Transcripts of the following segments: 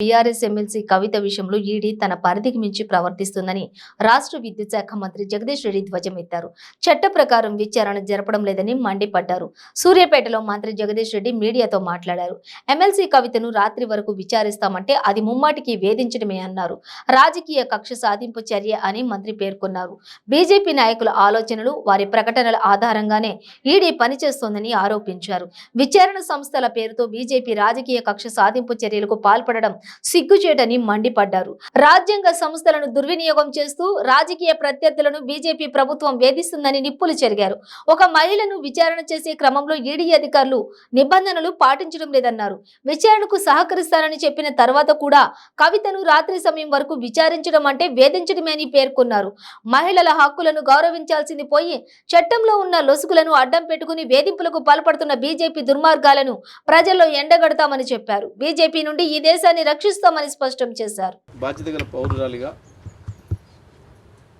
TRS MLC కవిత విషయంలో ED తన పరిధికి మించి ప్రవర్తిస్తుందని రాష్ట్ర విద్యుత్ శాఖ మంత్రి జగదీష్ రెడ్డి ధ్వజమెత్తారు. చట్ట ప్రకారం విచారణ జరపడం లేదని మండిపడ్డారు. సూర్యాపేటలో మంత్రి జగదీష్ రెడ్డి మీడియాతో మాట్లాడారు. ఎమ్మెల్సీ కవితను రాత్రి వరకు విచారిస్తామంటే అది ముమ్మాటికి వేధించడమే అన్నారు. రాజకీయ కక్ష సాధింపు చర్య అని మంత్రి పేర్కొన్నారు. బీజేపీ నాయకుల ఆలోచనలు వారి ప్రకటనల ఆధారంగానే ఈడీ పనిచేస్తోందని ఆరోపించారు. విచారణ సంస్థల పేరుతో బీజేపీ రాజకీయ కక్ష సాధింపు చర్యలకు పాల్పడడం సిగ్గుచేటని మండిపడ్డారు. రాజ్యాంగ సంస్థలను దుర్వినియోగం చేస్తూ రాజకీయ ప్రత్యర్థులను బీజేపీ ప్రభుత్వం వేధిస్తుందని నిప్పులు చెరిగారు. ఒక మహిళను విచారణ చేసే క్రమంలో ఈడీ అధికారులు నిబంధనలు పాటించడం లేదన్నారు. విచారణకు సహకరిస్తారని చెప్పిన తర్వాత కూడా కవితను రాత్రి సమయం వరకు విచారించడం అంటే వేధించడమే అని పేర్కొన్నారు. మహిళల హక్కులను గౌరవించాల్సింది పోయి చట్టంలో ఉన్న లొసుగులను అడ్డం పెట్టుకుని వేధింపులకు పాల్పడుతున్న బీజేపీ దుర్మార్గాలను ప్రజల్లో ఎండగడతామని చెప్పారు. బీజేపీ నుండి ఈ దేశాన్ని రక్షిస్తామని స్పష్టం చేశారు. బాధ్యత గల పౌరురాలిగా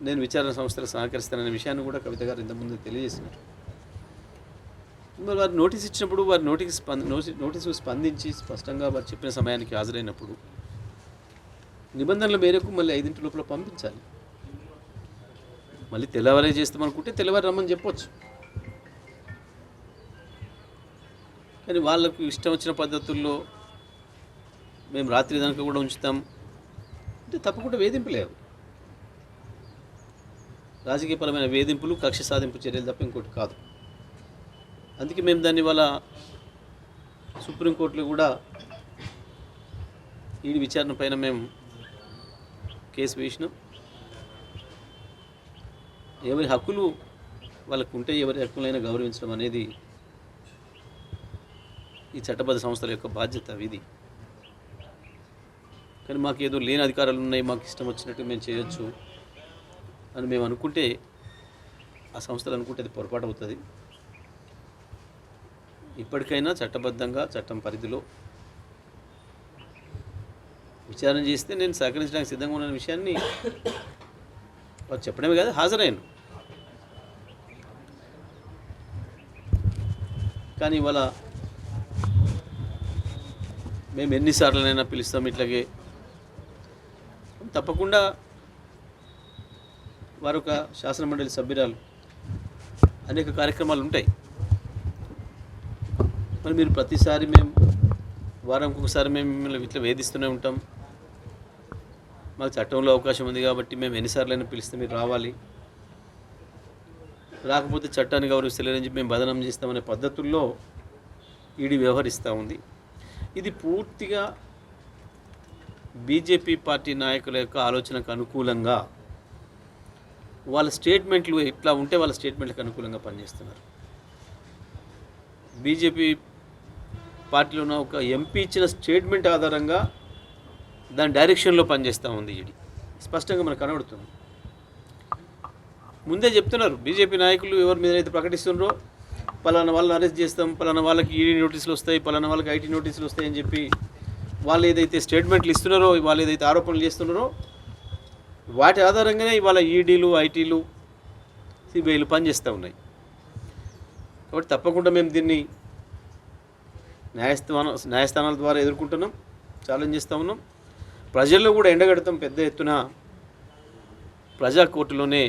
నేను విచారణ సంస్థలు సహకరిస్తాననే విషయాన్ని కూడా కవిత గారు ఇంతకుముందు తెలియజేసినారు. మరి వారు నోటీస్ ఇచ్చినప్పుడు వారి నోటీస్ నోటీసు స్పందించి స్పష్టంగా వారు చెప్పిన సమయానికి హాజరైనప్పుడు నిబంధనల మేరకు మళ్ళీ ఐదింటి లోపల పంపించాలి. మళ్ళీ తెల్లవారే చేస్తామనుకుంటే తెల్లవారు రమ్మని చెప్పొచ్చు. కానీ వాళ్ళకు ఇష్టం వచ్చిన పద్ధతుల్లో మేము రాత్రి దానికి కూడా ఉంచుతాం. అంటే తప్పకుండా వేధింపులేవు రాజకీయపరమైన వేధింపులు కక్ష సాధింపు చర్యలు తప్ప ఇంకోటి కాదు. అందుకే మేము దాన్ని వాళ్ళ సుప్రీంకోర్టులో కూడా ఈ విచారణ పైన మేము కేసు వేసినాం. ఎవరి హక్కులు వాళ్ళకు ఉంటే ఎవరి హక్కులైనా గౌరవించడం అనేది ఈ చట్టబద్ధ సంస్థల యొక్క బాధ్యత ఇది కానీ మాకు ఏదో లేని అధికారాలు ఉన్నాయి మాకు ఇష్టం వచ్చినట్టు మేము చేయొచ్చు అని మేము అనుకుంటే ఆ సంస్థలు అనుకుంటే అది పొరపాటు అవుతుంది. ఇప్పటికైనా చట్టబద్ధంగా చట్టం పరిధిలో విచారణ చేస్తే నేను సహకరించడానికి సిద్ధంగా ఉన్న విషయాన్ని వారు చెప్పడమే కాదు హాజరయ్యాను. కానీ ఇవాళ మేము ఎన్నిసార్లనైనా పిలుస్తాం ఇట్లాగే తప్పకుండా వారొక శాసనమండలి సభ్యురాలు అనేక కార్యక్రమాలు ఉంటాయి. మరి మీరు ప్రతిసారి మేము వారంకి ఒకసారి మేము మిమ్మల్ని ఇట్లా వేధిస్తూనే ఉంటాం. మాకు చట్టంలో అవకాశం ఉంది కాబట్టి మేము ఎన్నిసార్లైనా పిలిస్తే మీరు రావాలి. రాకపోతే చట్టాన్ని గౌరవిస్తలేరని చెప్పి మేము బదనం చేస్తామనే పద్ధతుల్లో ఈడీ వ్యవహరిస్తూ ఉంది. ఇది పూర్తిగా బీజేపీ పార్టీ నాయకుల యొక్క ఆలోచనకు అనుకూలంగా వాళ్ళ స్టేట్మెంట్లు ఇట్లా ఉంటే వాళ్ళ స్టేట్మెంట్లకు అనుకూలంగా పనిచేస్తున్నారు. బీజేపీ పార్టీలో ఉన్న ఒక ఎంపీ ఇచ్చిన స్టేట్మెంట్ ఆధారంగా దాని డైరెక్షన్లో పనిచేస్తూ ఉంది ఈడి. స్పష్టంగా మనకు కనబడుతుంది. ముందే చెప్తున్నారు బీజేపీ నాయకులు ఎవరి మీద అయితే ప్రకటిస్తున్నారో పలానా వాళ్ళని అరెస్ట్ చేస్తాం పలానా వాళ్ళకి ఈడీ నోటీసులు వస్తాయి పలానా వాళ్ళకి ఐటీ నోటీసులు వస్తాయని చెప్పి వాళ్ళు ఏదైతే స్టేట్మెంట్లు ఇస్తున్నారో వాళ్ళు ఏదైతే ఆరోపణలు చేస్తున్నారో వాటి ఆధారంగానే ఇవాళ ఈడీలు ఐటీలు సిబిఐలు పనిచేస్తూ ఉన్నాయి. కాబట్టి తప్పకుండా మేము దీన్ని న్యాయస్థానం న్యాయస్థానాల ద్వారా ఎదుర్కొంటున్నాం ఛాలెంజ్ చేస్తూ ఉన్నాం. ప్రజల్లో కూడా ఎండగడతాం పెద్ద ఎత్తున ప్రజా కోర్టులోనే